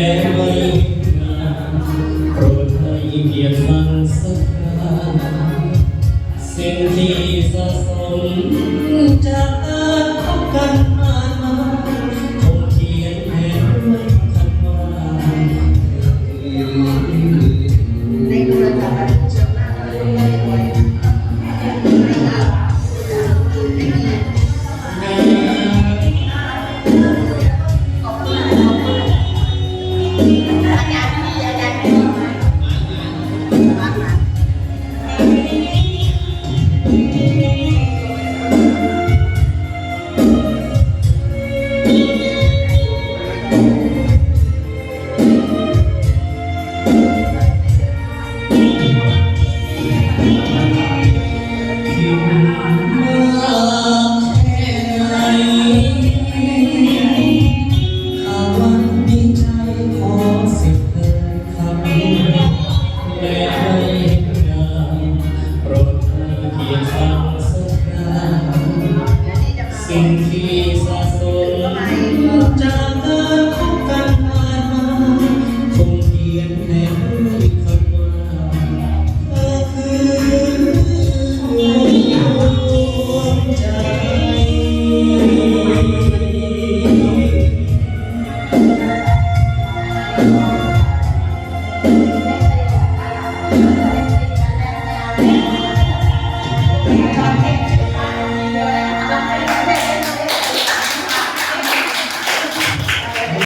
ไม่นานโปรดให้เกียนสักกาสิ่งที่สะสมจาก สิ่งที่สะสมจากการคบกันมาคงเขียนในด้วยคำว่าเธอคือดวงใจ Thank.